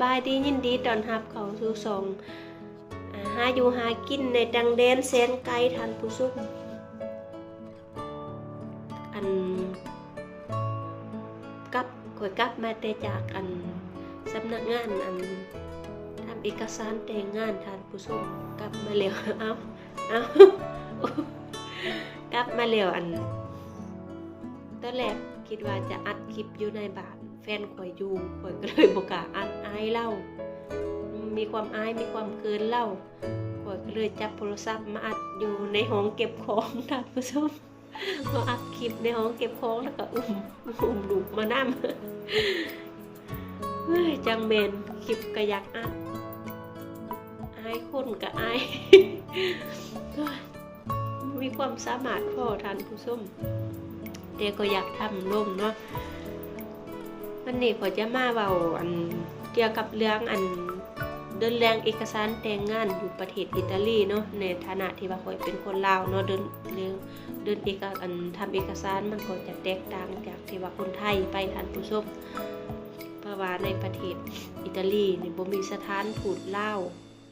บายดียินดีตอนรับเข้าสู่สองหาอยู่หากินในดังแดนแสนไกลท่านผู้ชมอันกลับข่อยกลับมาแต่จากอันสำนักงานอันทำเอกสารแต่งงานทานผู้ชมกลับมาแล้วเอาเอากลับมาแล้วอันตอนแรกคิดว่าจะอัดคลิปอยู่ในบานแฟนข่อยอยู่ข่อยก็เลยบอกกาอัดายเล่า มีความอายมีความเกินเล่าข่อยก็เลยจับโทรศัพท์มาอัดอยู่ในห้องเก็บของท่านผู้ชมมาอัดคลิปในห้องเก็บของแล้วก็อุ้มอุ้มลูกมานั่เฮ้ยจังเมนคลิปก็อยากอัดอายคนก็อายมีความสามารถพอท่านผู้ชมเด็กก็อยากทำร่มเนาะวันนี้ก็จะมาเบาอัน เกี่ยวกับเรื่องอันเดินแรงเอกสารแต่งงานอยู่ประเทศอิตาลีเนาะในฐานะที่ว่าข่อยเป็นคนลาวเนาะเดินเรื่องเดินเอกอันทำเอกสารมันก็จะแตกต่างจากที่ว่าคนไทยไปท่านผู้ชมเพราะว่าในประเทศอิตาลีนี่บ่มีสถานทูตลาว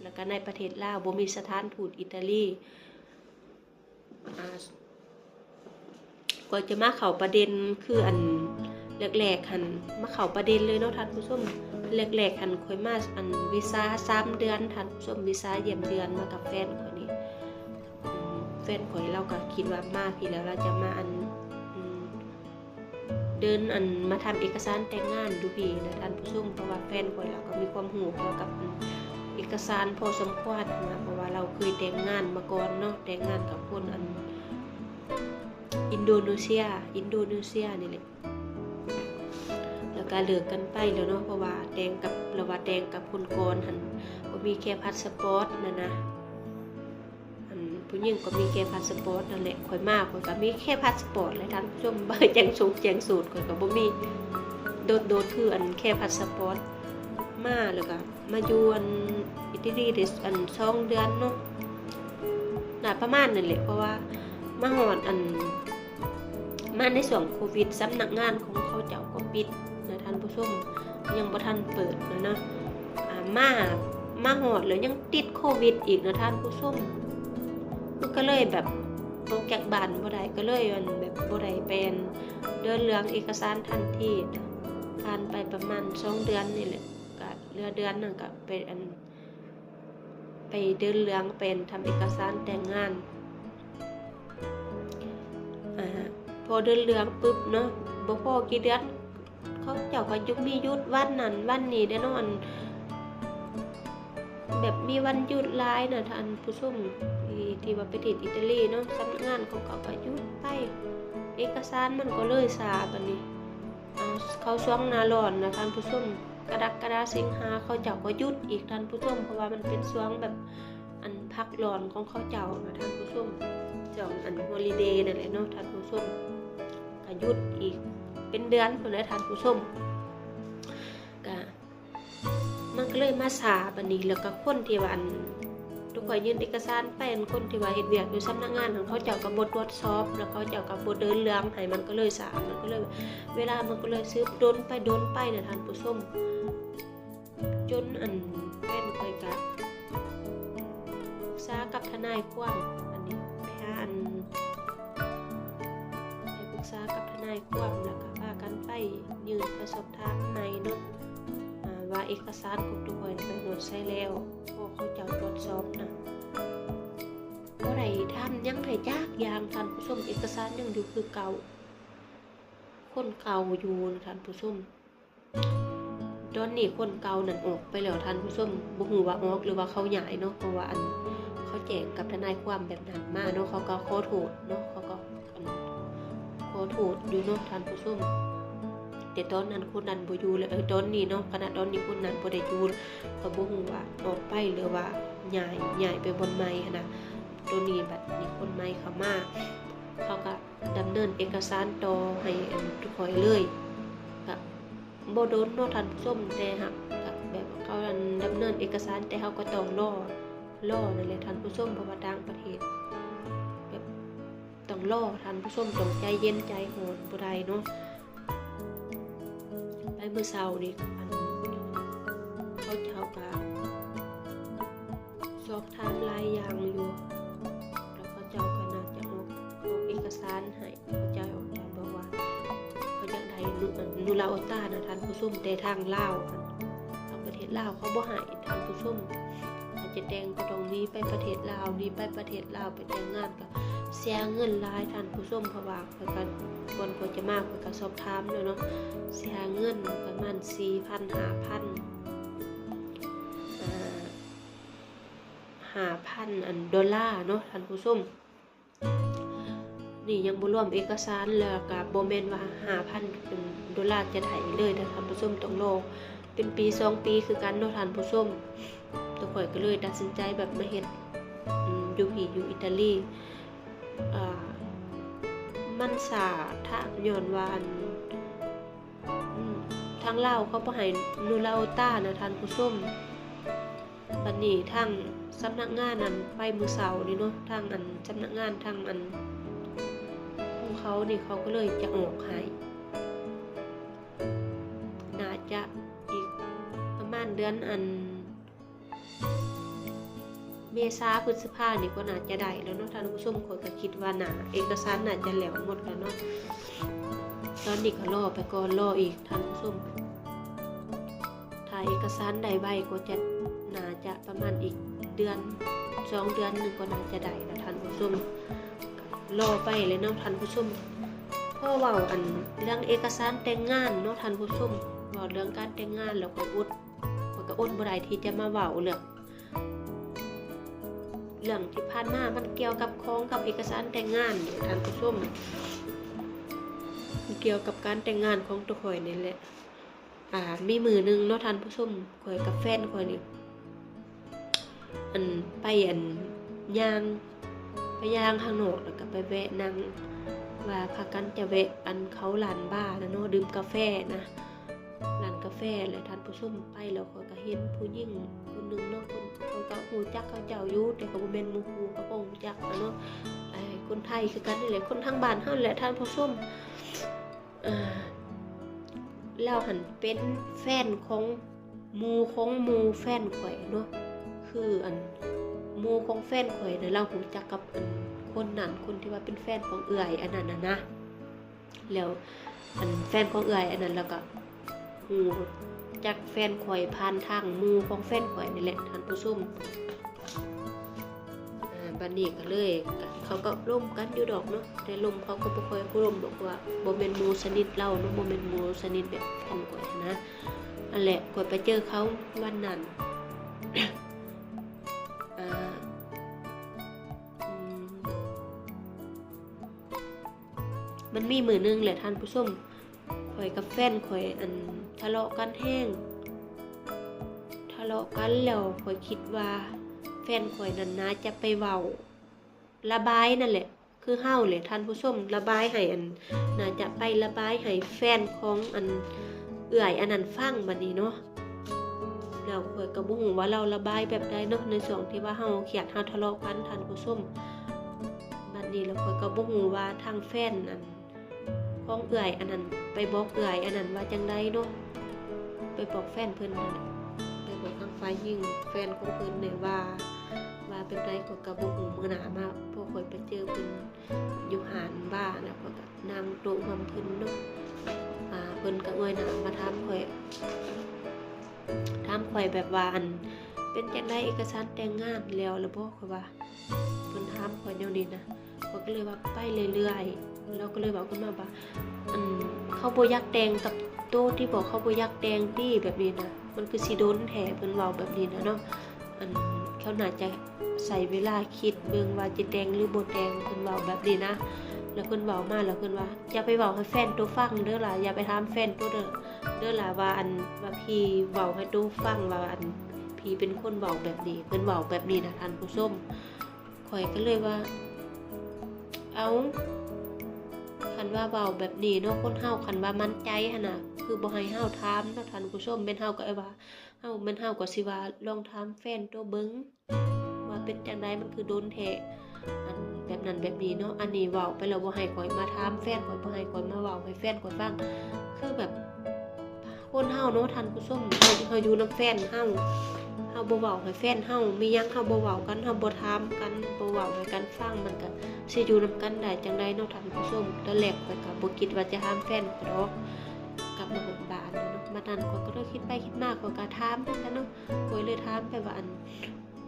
แล้วก็ในประเทศลาวบ่มีสถานทูตอิตาลีอ่าก็จะมาเข้าประเด็นคืออัน แรกๆหันมาเข้าประเด็นเลยเนาะท่านผู้ชมแรกๆหันคอยมาอันวีซ่าสามเดือนท่านผู้ชมวีซ่าเยี่ยมเดือนมากับแฟนข่อยนี่อืมแฟนข่อยเราก็คิดว่ามาพี่แล้วเราจะมาอันเดินอันมาทำเอกสารแต่งงานดูพี่นะท่านผู้ชมเพราะว่าแฟนข่อยเราก็มีความหูเกี่ยวกับเอกสารพอสมควรนะเพราะว่าเราเคยแต่งงานมาก่อนเนาะแต่งงานกับคนอันอินโดนีเซีย อินโดนีเซียนี่แหละ ก็เลิกกันไปแล้วเนาะเพราะว่าแดงกับระว่าแดงกับคนกนหันก็มีแค่พาสปอร์ตนะนะอันผู้หญิงก็มีแค่พาสปอร์ตนั่นแหละข่อยมากข่อยก็มีแค่พาสปอร์ตเลยท่านผู้ชมบ่แจงสูงแจงสูตรข่อยก็บ่มีโดดโดดคืออันแค่พาสปอร์ตมาแล้วก็มาอยู่อันอิตาลีได้อันสองเดือนเนาะน่าประมาณนั่นแหละเพราะว่ามาฮอดอันมาในส่วนโควิดสำนักงานของเขาเจ้าก็ปิด ผู้ชมยังบ่ทันเปิดนะเนาะมามาหอดแล้วยังติดโควิด อีกนะท่านผู้ชมมันก็เลยแบบออกจากบ้านบ่ได้ก็เลยอันแบบบ่ได้เป็นเดินเรื่องเอกสารทันทีผ่านไปประมาณ2เดือนนี่แหละก็เหลือเดือนหนึงก็ไปอันไปเดินเรื่องเป็นทำเอกสารแต่งงานอ่าพอเดินเรืองปุ๊บเนาะบ่พอกี่เดือน เขาเจ้าก็ยุกมียุดวันนั้นวันนี้แน่นอน แบบมีวันหยุดหลายนะท่านผู้ชมที่ที่ว่าไประเทศอิตาลีเนาะสำนักงานของเขาก็ยุดไป เอกสารมันก็เลยสาบัดนี้เขาช่วงนาร้อนนะท่านผู้ชมกระดักกระดาสิงหาเขาเจ้าก็ยุดอีกท่านผู้ชมเพราะว่ามันเป็นช่วงแบบอันพักร้อนของเขาเจ้านะท่านผู้ชมจองอันฮอลิเดย์นั่นแหละเนาะท่านผู้ชมก็ยุดอีก เป็นเดือนพุ่นแหละท่านผู้ชมก็มันก็เลยมาสาบันนี้แล้วก็คนที่วันทุกคนยื่นเอกสารไปอันคนที่ว่าเฮ็ดเวียกอยู่สำนักงานของเขาเจ้ากับบตรวจสอบแล้วเขาเจ้ากับบทเดินเรื่องให้มันก็เลยสามันก็เลย เวลามันก็เลยซื้อโดนไปโดนไปนะทานผู้ชมจนอันแฟนคอยกะปรึกษากับทนายความอันนี้ไปหาอันไปปรึกษากับทนายความแล้วก็ กันไปยืนประสบทางในเนาะว่าเอกสารของทุกคนไปหมดใช้แล้วพอเขาเจ้าตรวจสอบนะบ่ได้ทำยังไงยากยางท่านผู้ชมเอกสารยังอยู่คือเก่า คนเก่าอยู่ท่านผู้ชมตอนนี้คนเก่านั่นออกไปแล้วท่านผู้ชมบ่ฮู้ว่าออกหรือว่าเขาย้ายเนาะเพราะว่าอันเขาแจ้งกับทนายความแบบนั้นมาเนาะเขาก็ขอโทษเนาะเขาก็อันขอโทษอยู่เนาะท่านผู้ชม แต่ตอนนั้นคนนั้นบ่อยู่เลยเออตอนนี้เนาะขณะตอนนี้คนนั้นบ่ได้อยู่เขาบ่ฮู้ว่าออกไปหรือว่าย้ายย้ายไปบนใหม่หั้นะตัวนี้บัดนี้คนใหม่เข้ามาเขาก็ดำเนินเอกสารต่อให้อันทุกคนเลยก็บ่โดนเนาะท่านผู้ชมแต่หักแบบเขาอันดำเนินเอกสารแต่เขาก็ต้องรอล่อนั่นแหละท่านผู้ชมเพราะว่าต่างประเทศแบบต้องล่อท่านผู้ชมต้องใจเย็นใจโหดบ่ได้เนาะ lấy bữa sau đi anh có chào cả short time ลายอย่างอยู่แล้วก็เจ้าก็น่าจะออกออกเอกสารให้เขาเจ้าออกแล้วบอกว่าเขาอยากได้นูลาออต้านะท่านผู้ชมแต่ทางลาวทางประเทศลาวเขาบ่หห้ท่านผู้ชมอาจจะแดงก็ต้องนี้ไปประเทศลาวนี้ไปประเทศลาวไปแต่งงานกับ เสียเงินหลายท่านผู้ชมเพราะว่าข้อยก็ก่อนข้อยจะมาข้อยก็สอบถามเนาะเสียเงินประมาณ4,000 5,000อ่าหาพันอันดอลลาร์เนาะท่านผู้ชมนี่ยังบรวมเอกสารแล้วก็บ่แมนว่าห้าพันเป็นดอลลาร์จะได้เลยนะท่านผู้ชมต้องรอเป็นปีสองปีคือกันเนาะท่านผู้ชมตัวข่อยก็เลยตัดสินใจแบบมาเฮ็ดอยู่ที่อยู่อิตาลี มันสาถ้าย้อนวาอันอืมทางลาเขาบ่ให้นูลาโอต้านะทานผู้ชมบันนี้ทางสำนักงานนั้นไปมือเสานี่เนาะทางอันสำนักงานทางอันของเขานี่เขาก็เลยจะออกให้น่าจะอีกประมาณเดือนอัน เมษาพฤษภาเนี่ก็น่าจะได้แล้วเนาะท่านผู้ชมคนก็คิดว่าหนาเอกสารน่าจะแหลวหมดแล้วเนาะตอนนี้ก็รอไปก่อนรออีกท่านผู้ชมถ้าเอกสารใดใบก็จะน่าจะประมาณอีกเดือนสองเดือนหนึ่งก็น่าจะได้นะท่านผู้ชมรอไปเลยเนาะท่านผู้ชมพราะเว่าอันเรื่องเอกสารแต่งงานเนาะท่านผู้ชมว่าเรื่องการแต่งงานแล้วก็อุดมันก็อุดบ่ได้ที่จะมาเว้าเรื่อง เรื่องที่ผ่านมามันเกี่ยวกับของกับเอกสารแต่งงานเนี่ยท่านผู้ชมมันเกี่ยวกับการแต่งงานของตัวข่อยนี่แหละอ่ามีมือหนึงเนาะท่านผู้ชมข่อยกับแฟนข่อยนี่อันไปอันย่างไปย่างข้างนอกแล้วก็ไปแวะนั่งว่าพากันจะแวะอันเขาหลานบ้านะเนาะดื่มกาแฟนะ กาแฟและท่านผู้ชมไปแล้วขอยก็เห็นผู้หญิงคนหนึงเนาะคนข่อยก็ฮู้จักเขาเจ้าอยู่แต่ก็บ่แม่นมูฮู้ก็บ่ฮู้จักเนาะไอ้คนไทยคือกันนี่แหละคนทางบ้านเฮาแหละท่านผู้ชมอ่าเราหันเป็นแฟนของมูของมูแฟนข่อยเนาะคืออันมูของแฟนข่อยเนะเราหูจักกับอันคนนั้นคนที่ว่าเป็นแฟนของเอื่อยอันนั้นนะนะแล้วอันแฟนของเอื่อยอันนั้นแล้วก็ หูจักแฟนข่อยผ่านทางหมูของแฟนข่อยนี่แหละท่านผู้ชมอ่าบันนี้ก็เลยเขาก็ร่วมกันอยู่ดอกเนาะแต่ลมเขาก็บ่ค่อยร่วมดอกว่าบ่แม่นมูสนิทเราเนาะบ่แม่นมูสนิทแบบแฟนข่อยนะอันแหละข่อยไปเจอเขาวันนั้นอ่าอืมมันมีมือหนึงแหละท่านผู้ชม อยกับแฟนข่อยอันทะเลาะกันแห้งทะเลาะกันแล้วข่อยคิดว่า แฟนข่อยนั่นนะจะไปเว้าระบายนั่นแหละ คือเฮาแหละท่านผู้ชมระบายให้อันน่าจะไประบายให้แฟนของอันเอื่อยอันนั้นฟังบัดนี้เนาะแล้วข่อยก็บ่ฮู้ว่าเราระบายแบบใดเนาะในช่วงที่ว่าเฮาเครียดเฮาทะเลาะกันท่านผู้ชมบัดนี้แล้วข่อยก็บ่ฮู้ว่าทางแฟนอัน ของเอื่อยอันนั้นไปบอกเอื่อยอันนั้นว่าจังไดเนาะไปบอกแฟนเพิ่นนั่นไปบอกทางฝ่ายิงแฟนของเพิ่นเนี่ยว่าว่าเป็นไรข่อยก็บ่ฮู้มื้อหนามาพอข่อยไปเจอเพิ่นอยู่หานบ้านแล้วกนั่งโต๊ะหอมเพิ่นเนาะอ่าเพิ่นก็เงยหน้ามาถามข่อยถามข่อยแบบว่าอันเป็นจังไดเอกสารแต่งงานแล้วหรือบ่ข่อยว่าเพิ่นถามข่อยแนวนี้นะข่อยก็เลยว่าไปเรื่อยๆแล้วก็เลยบอกขึ้นมาว่าอันเขาบ่อยากแต่งกับโตะที่บอกเขาบ่อยากแต่งติแบบนี้นะมันคือสิโดนแท้เพิ่นเว้าแบบนี้นะเนาะอันเขาน่าจะใส่เวลาคิดเบิ่งว่าจะแดงหรือบ่แดงเพิ่นเว้าแบบนี้นะแล้วเพิ่นเว้ามาแล้วเพิ่นว่าอย่าไปเว้าให้แฟนตัวฟังเด้อล่ะอย่าไปถามแฟนตัวเด้อเด้อล่ะว่าอันว่าพี่เว้าให้ตัวฟังว่าอันพี่เป็นคนเว้าแบบนี้เพิ่นเว้าแบบนี้นะท่านผู้ชมข่อยก็เลยว่า เอา คันว่าเว้าแบบนี้เนาะคนเฮาคันว่ามั่นใจหั่นน่ะคือบ่ให้เฮาถามเนาะท่านผู้ชมแม่นเฮาก็ไอ้ว่าเฮาแมันเฮาก็สิว่าลองถามแฟนตัวเบิงว่าเป็นจังไดมันคือโดนแท้อันแบบนั้นแบบนี้เนาะอันนี้เว้าไปแล้วบ่ให้ข่อยมาถามแฟนข่อยบ่ให้ข่อยมาเว้าให้แฟนข่อยฟังคือแบบคนเฮาเนาะท่านผู้ชมเฮาอยู่นํแฟนเฮา เฮาบ่เว้าให้แฟนเฮามีหยังเฮาบ่เว้ากันเฮาบ่ถามกันบ่เว้าให้กันฟังมันก็สิอยู่นํกันได้จังไดเนาะท่านผู้ชมตอนแรกข้อยก็บ่คิดว่าจะห้ามแฟนดอกกับมาหกบานเนาะมานั้นข้อยก็เลยคิดไปคิดมาข้อยก็ถามไปซะเนาะข้อยเลยถามไปว่าอัน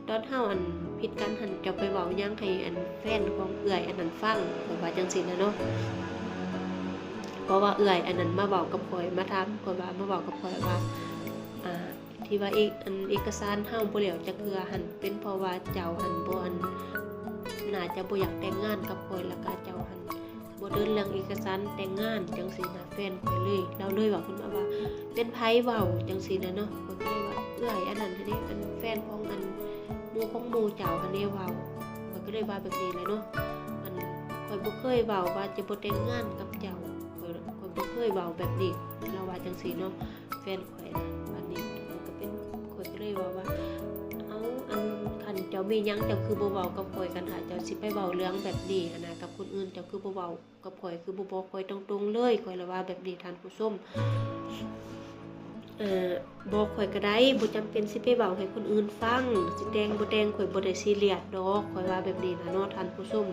ตอนเฮาอันผิดกันหันจะไปเว้าหยังให้อันแฟนของเอื้อยอันนั้นฟังข้อยว่าจังซี่นะเนาะเพราะว่าเอื่อยอันนั้นมาบอกกับข่อยมาถามข่อยว่ามาบอกกับข่อยว่า ที่ว่าเอกอันเอกสารเฮาบ่แล้วจักเทือหันเป็นเพราะว่าเจ้าหันบ่อันน่าจะบ่อยากแต่งงานกับข่อยแล้วก็เจ้าหันบ่เดินเรื่องเอกสารแต่งงานจังซี่นะแฟนข่อยเลยเราเลยว่าเพิ่นว่าว่าเป็นไผเว้าจังซี่นะเนาะข่อยก็เลยว่าเอื้อยอันนั้นอันนี้อันแฟนของอันหมู่ของหมู่เจ้าอันนี้เว้าข่อยก็เลยว่าแบบนี้แหละเนาะอันข่อยบ่เคยเว้าว่าจะบ่แต่งงานกับเจ้าข่อยข่อยบ่เคยเว้าแบบนี้เราว่าจังซี่เนาะแฟนข่อยนะ ก็เลยว่าว่าเอาอันคันเจ้ามียังเจ้าคือบ่เว้ากับข่อยกันหาเจ้าสิไปเว้าเรื่องแบบนี้นะกับคนอื่นเจ้าคือบ่เว้ากับข่อยคือบ่บอกข่อยตรงๆเลยข่อยละว่าแบบนี้ทานผู้ชมเอ่อบอกข่อยก็ได้บ่จำเป็นสิไปเว้าให้คนอื่นฟังสิแดงบ่แดงข่อยบ่ได้ซีเรียสดอกข่อยว่าแบบนี้นะเนาะท่านผู้ชม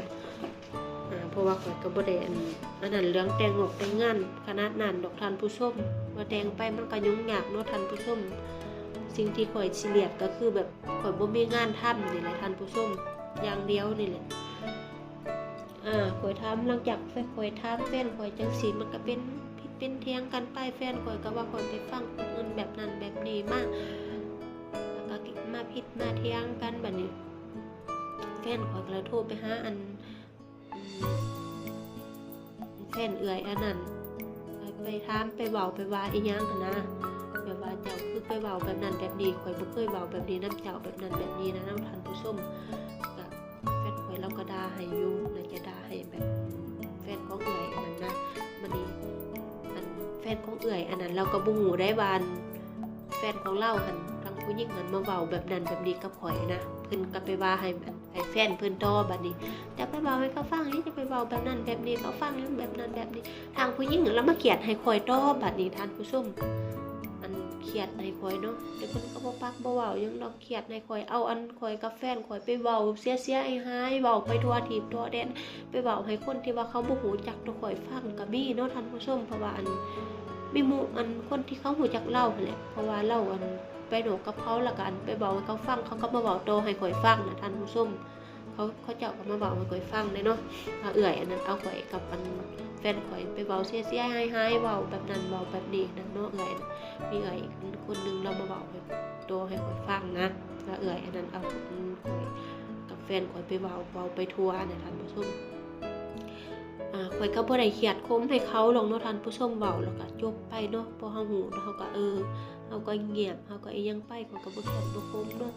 อ่าเพราะว่าข่อยก็บ่ได้อันอันนั้นเรื่องแต่งงอกแต่งงานขนาดนั้นดอกท่านผู้ชมว่าแต่งไปมันก็ยุ่งยากเนาะท่านผู้ชม สิ่งที่ข่อยสิเลียดก็คือแบบข่อยบ่มีงานทำนี่แหละท่านผู้ชมอย่างเดียวนี่แหละอ่าข่อยถามหลังจากแฟนข่อยถามแฟนข่อยจังซี่มันก็เป็นผิดเป็นเถียงกันไปแฟนข่อยก็ว่าข่อยไปฟังคนอื่นแบบนั้นแบบนี้มาแล้วก็มาผิดมาเถียงกันแบัดนี้ แฟนข่อยก็เลยโทรไปหาอันแฟนเอื่อยอันนั้นไปถามไปเว้าไปว่าอีหยังนะ เจ้าคือไปเว้าแบบนั้นแบบนี้ข่อยบ่เคยเว้าแบบนี้นํเจ้าแบบนั้นแบบนี้นะน้ำท่านผู้ชมก็แฟนข่อยเราก็ด่าให้อยู่แล้วจะด่าให้แบบแฟนของเอื่อยอันนั้นนะมันนี่อันแฟนของเอื่อยอันนั้นเราก็บ่ฮู้ได้วันแฟนของเราหันทางผู้หญิงนั้นมาเว้าแบบนั้นแบบนี้กับข่อยนะเพิ่นก็ไปว่าให้อันให้แฟนเพิ่นต่อบัดนี้จะไปเบาให้เขาฟังนี่จะไปเบาแบบนั้นแบบนี้เขาฟังแล้วแบบนั้นแบบนี้ ทางผู้หญิงแล้วมาเกลียดให้คอยต้อบัดนี้ท่านผู้ชม อันเขียดให้คอยเนาะเดี๋ยวคนก็บ่ปักบ่เว้ายังดอกเขียดให้คอยเอาอันคอยกับแฟนคอยไปเว้าเสียเสียไอ้หายเว้าไปทั่วทิพย์ทั่วแดนไปเว้าให้คนที่ว่าเขาบ่ฮู้จักตัวคอยฟังก็มีเนาะท่านผู้ชมเพราะว่าอันมีหมู่อันคนที่เขาฮู้จักเล่าแหละเพราะว่าเล่าอันไปโดกกับเขาละกันไปเว้าให้เขาฟังเขาก็มาเว้าโตให้คอยฟังนะท่านผู้ชมเขาเขาเจ้าก็มาเบอกให้ข่อยฟังเลยเนาะเอื่อยอันนั้นเอาข่อยกับอัน แฟนข่อยไปเว้าเสียเสียหายหายเว้าแบบนั้นเว้าแบบนี้นั่นเนาะเอื่อยนะมีเอื่อยอีกคนหนึงเรามาเบอกให้โตให้ข่อยฟังนะว่าเอื่อยอันนั้นเอาข่อยกับแฟนข่อยไปเว้าเว้าไปทัวร์นี่ยท่านผู้ชมข่อยก็บ่ได้เครียดคมให้เขาลงเนาะท่านผู้ชมเว้าแล้วก็จบไปเนาะพอเฮาฮู้แล้วเฮาก็เออเฮาก็เงียบเฮาก็อียังไปข่อยก็บ่เครียดบ่คมเนาะ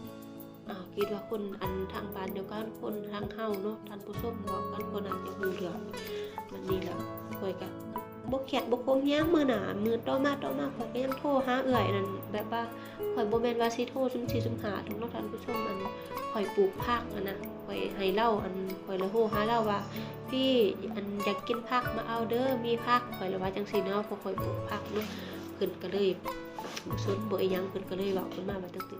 คิดว่าคนอันทางบ้านเดียวกันคนทางเฮาเนาะท่านผู้ชมบอกกันคนอาจจะฮู้เรื่องมันนี่แหละข่อยก็บ่เครียดบ่คมหยังมือหนามือต่อมาต่อมาข่อยก็ยังโทรหาเอื้อยนั่นแบบว่าข่อยโบแมนว่าสิโทรซุม4ซุม5ทุกเนาะท่านผู้ชมมันข่อยปลูกผักอะนะข่อยให้เล่าอันข่อยลยโทรหาเล่าว่า พี่อันอยากกินผักมาเอาเด้อมีผักข่อยลยว่าจังซี่เนาะพราะข่อยปลูกผักเนาะเพิ่นก็เลยบ่สนบ่อียังเพิ่นก็เลยเว้าขึ้นมาว่าจังซี่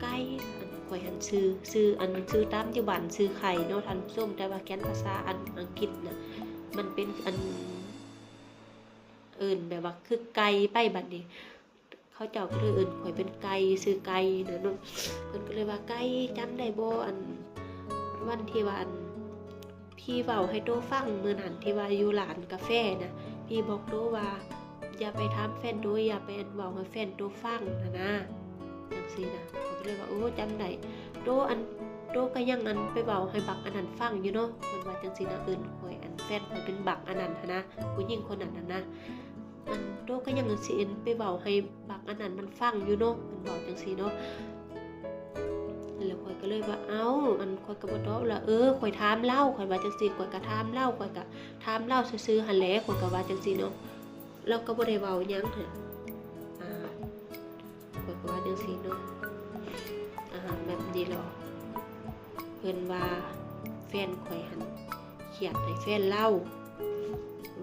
ไก่อัน ข่อยหันซื้อซื้ออันซื้อตามปัจจุบันซื้อไข่เนาะท่านผู้มแต่ว่าแกนภาษาอันอังกฤษนะมันเป็นอันเอิ่นแบบว่าคือไก่ไปบัดนี้เขาเจ้าก็เลยเอิ่นข่อยเป็นไก่ซื้อไก่นะเนาะเพิ่นก็เลยว่าไก่จำได้บ่อันวันที่ว่าอันพี่เว้าให้โตฟังมื้อนั้นที่ว่าอยู่ร้านกาแฟนะพี่บอกโตว่าอย่าไปถามแฟนโตอย่าไปอันเว้าให้แฟนโตฟังนะนะจังซี่นะ ก็เลยว่าโอ้จำได้โตอันโตก็ยังอันไปเว้าให้บักอันนั้นฟังอยู่เนาะมันว่าจังซี่นะเอิ้นข่อยอันแฟนข่อยเป็นบักอันนั้นนะผู้หญิงคนนั้นนะนะมันโตก็ยังอันสิเอินไปเว้าให้บักอันนั้นมันฟังอยู่เนาะมันบอกจังซี่เนาะแล้วข่อยก็เลยว่าเอ้าอันข่อยก็บ่ตอบละเออข่อยถามเล่าข่อยว่าจังซี่ข่อยก็ถามเล่าข่อยก็ถามเล่าซื่อหันแหละข่อยก็ว่าจังซี่เนาะเราก็บ่ได้เว้ายังหั่นอ่าข่อยก็ว่าจังซี่เนาะ หารแบบนี้หรอเพิ่นว่าแฟนข่อยหันเขียดให้แฟนเล่า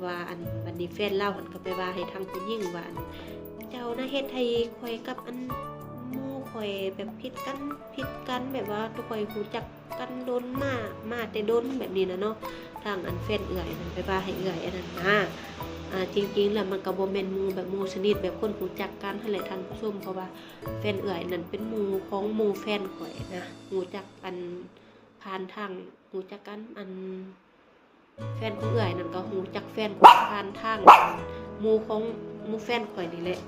ว่าอันวันนี้แฟนเล่าหันก็ไปว่าให้ทางผู้หญิงว่าอันเจ้านะเฮ็ดให้ข่อยกับอันมู่ข่อยค่อยแบบผิดกันผิดกันแบบว่าทุกคนรู้จักกันโดนมามาแต่โดนแบบนี้นะเนาะทางอันแฟนเอื่อยนั่นไปว่าให้เอื่อยอันนั้นนะ อ่าจริงๆแล้วมันก็บ่แม่นหมู่แบบหมู่สนิทแบบคนรู้จักกันหั่นแหละท่านผู้ชมเพราะว่าแฟนเอื่อยนั่นเป็นหมู่ของหมู่แฟนข่อยนะรู้จักกันผ่านทางรู้จักกันอันแฟนของเอื่อยนั่นก็รู้จักแฟนของผ่านทางหมู่ของหมู่แฟนข่อยนี่แหละ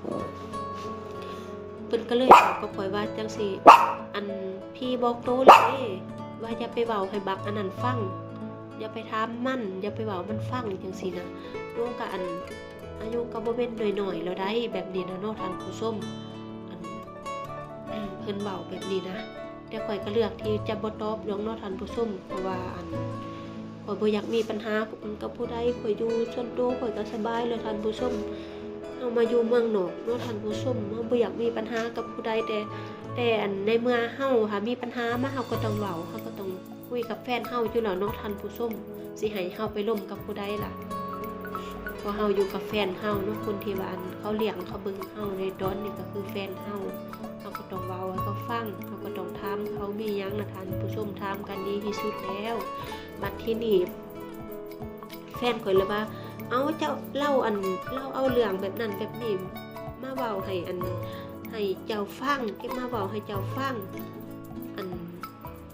เพิ่นก็เลยบอกกับข่อยว่าจังซี่อันพี่บอกโตเลยว่าอย่าไปเว้าให้บักอันนั้นฟังอย่าไปถามมันอย่าไปเว้ามันฟังจังซี่นะ โยงกับอันอายุก็บ่เป็นน้อยๆแล้วได้แบบนี้นะนาะท่านผู้ชมอันเพิ่นเว้าแบบนี้นะแต่ข่อยก็เลือกที่จะบ่ตอบดอกเนาะท่านผู้ชมเพราะว่าอันข่อยบ่อยากมีปัญหากับผู้ใดข่อยอยู่ส่วนตัวข่อยก็สบายเลยท่านผู้ชมเอามาอยู่เมืองนอกนาะท่านผู้ชมเฮาบ่อยากมีปัญหากับผู้ใดแต่แต่อันในเมื่อเฮาค่ะมีปัญหามาเฮาก็ต้องเว้าเฮาก็ต้องคุยกับแฟนเฮาอยู่แล้วเนาะท่านผู้ชมสิให้เฮาไปร่มกับผู้ใดล่ะ พราเฮาอยู่กับแฟนเฮาเนาะคนที่ว่าอันเขาเลี้ยงเขาเบิ่งเฮาในตอนนี้ก็คือแฟนเฮาเฮาก็ต้องเว้าให้เขาฟังเฮาก็ต้องถามเขามีหยังนะท่านผู้ชมถามกันดีที่สุดแล้ว บัดที่นี่แฟนข่อยเลยว่า เอาเจ้าเล่าอันเล่าเอาเรื่องแบบนั้นแบบนี้มาเว้าให้อันให้เจ้าฟังที่มาเว้าให้เจ้าฟังอัน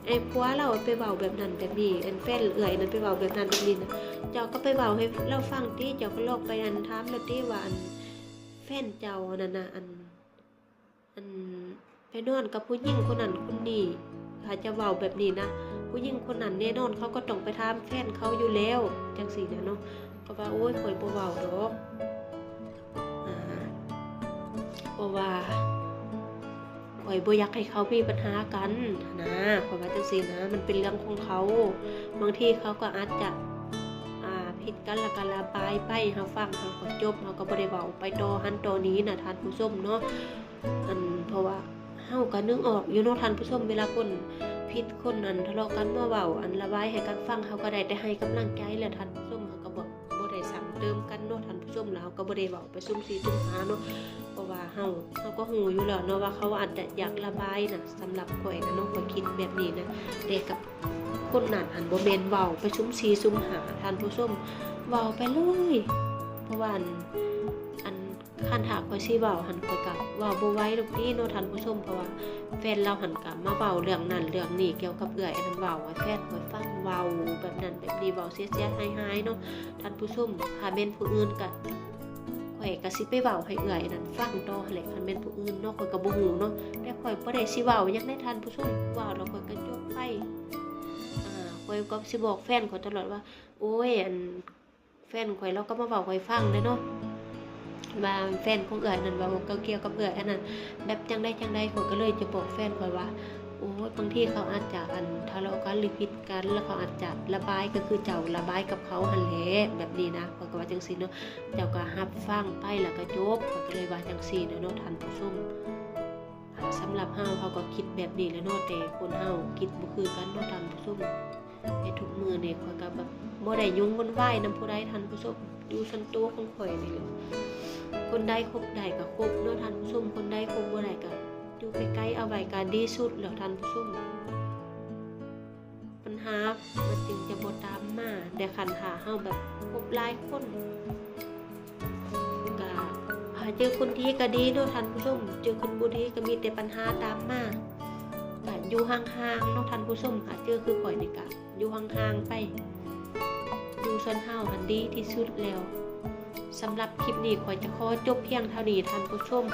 ไอ้ผัวเราไปเว้าแบบนั้นแบบนี้อันแฟนเอื่อยนั้นไปเว้าแบบนั้นแบบนี้นะ เจ้าก็ไปเว้าให้เราฟังติเจ้าก็ลอกไปอันถามแล้วติว่าอันแฟนเจ้านั่นนะอัน อันไปนอนกับผู้หญิงคนนั้นคนนี้ถ้าจะเว้าแบบนี้นะผู้หญิงคนนั้นแน่นอนเขาก็ต้องไปถามแฟนเขาอยู่แล้วจังซี่นะเนาะก็ว่าโอ้ยข่อยบ่เว้าดอกอ่าเพราะว่าข่อยบ่อยากให้เขามีปัญหากันนะข่อยว่าจังซี่นะ มันเป็นเรื่องของเขา บางทีเขาก็อาจจะ ผิดกันล้วก็ระบายไปเฮาฟังเฮาก็จบเฮาก็บ่ได้เว้าไปต่อหันต่อนี้น่ะท่านผู้ชมเนาะอันเพราะว่าเฮาก็นึกออกอยู่เนาะท่านผู้ชมเวลาคนผิดคนนั้นทะเลาะกันมาเว้าอันระบายให้กันฟังเฮาก็ได้แต่ให้กำลังใจแหละท่านผู้ชมเฮาก็บ่บ่ได้สั่งเติมกันเนาะท่านผู้ชมแล้วก็บ่ได้เว้าไปซุ่มสี่ซุ่มหาเนาะเพราะว่าเฮาเฮาก็ฮู้อยู่แล้วเนาะว่าเขาอาจจะอยากระบายน่ะสำหรับข่อยนะเนาะข่อยคิดแบบนี้นะแต่กับ คนนั้นอันบ่แม่นเว้าไปซุ่มสี่ซุ่มหาท่านผู้ชมเว้าไปเลยเพราะว่าอันอันคันหากข่อยสิเว้าหันข่อยก็เว้าบ่ไหวดอกนี้เนท่านผู้ชมเพราะว่าแฟนเราหันกลับมาเว้าเรื่องนั้นเรื่องนี้เกี่ยวกับเอื้อยอันนั้นเว้าให้แฟนข่อยฟังเว้าแบบนั้นแบบนี้เว้าเสียๆหายๆเนาะท่านผู้ชมถ้าแม่นผู้อื่นก็ข่อยก็สิไปเว้าให้เอื่อยนั่นฟังต่อแหละคันแม่นผู้อื่นเนาะข่อยก็บ่ฮู้เนาะแต่ข่อยบ่ได้สิเว้ายังให้ท่านผู้ชมเว้าแล้วข่อยก็จบไป อยก็สิบอกแฟนข่อยตลอดว่า โอ้ยอันแฟนข่อยเราก็มาเว้าข่อยฟังเด้อเนาะว่าแฟนของเอื่อยนั่นว้าก็เกี่ยวกับเอื่อยอันนั้นแบบจังได๋จังได๋ข่อยก็เลยจะบอกแฟนข่อยว่าโอ้ยบางทีเขาอาจจะอันทะเลาะกันหรือผิดกันแล้วเขาอาจจะระบายก็คือเจ้าระบายกับเขาหันแหละแบบนี้นะขอยก็ว่าจังซีเนาะเจ้าก็รับฟังไปแล้วก็จบข้อยก็เลยว่าจังซีเนาะเนาะท่านผู้ชมอ่าสำหรับเฮาเขาก็คิดแบบนี้แล้วเนาะแต่คนเฮาคิดบ่คือกันเนาะท่านผู้ชม ในทุกมื้อนี่ข้อยก็แบบบ่ได้ยุ่งวุ่นวายนำผู้ใดท่านผู้ชมอยู่ส่วนตัวของข่อยนี่แหละคนใดคบได้ก็คบเนาะท่านผู้ชมคนใดคบบ่ได้ก็อยู่ใกล้ๆเอาไว้ก็ดีสุดแล้วท่านผู้ชมปัญหามันจึงจะบ่ตามมาแต่คันหาเฮาแบบพบหลายคนก็หาเจอคนดีก็ดีเนาะท่านผู้ชมเจอคนบ่ดีก็มีแต่ปัญหาตามมาก็อยู่ห่างๆเนาะท่านผู้ชมหาเจอคือข่อยนี่ก็ อยู่ห่างๆไป อยู่ส่วนเฮาหันดีที่สุดแล้วสำหรับคลิปนี้ขอจะขอจบเพียงเท่านี้ท่านผู้ชม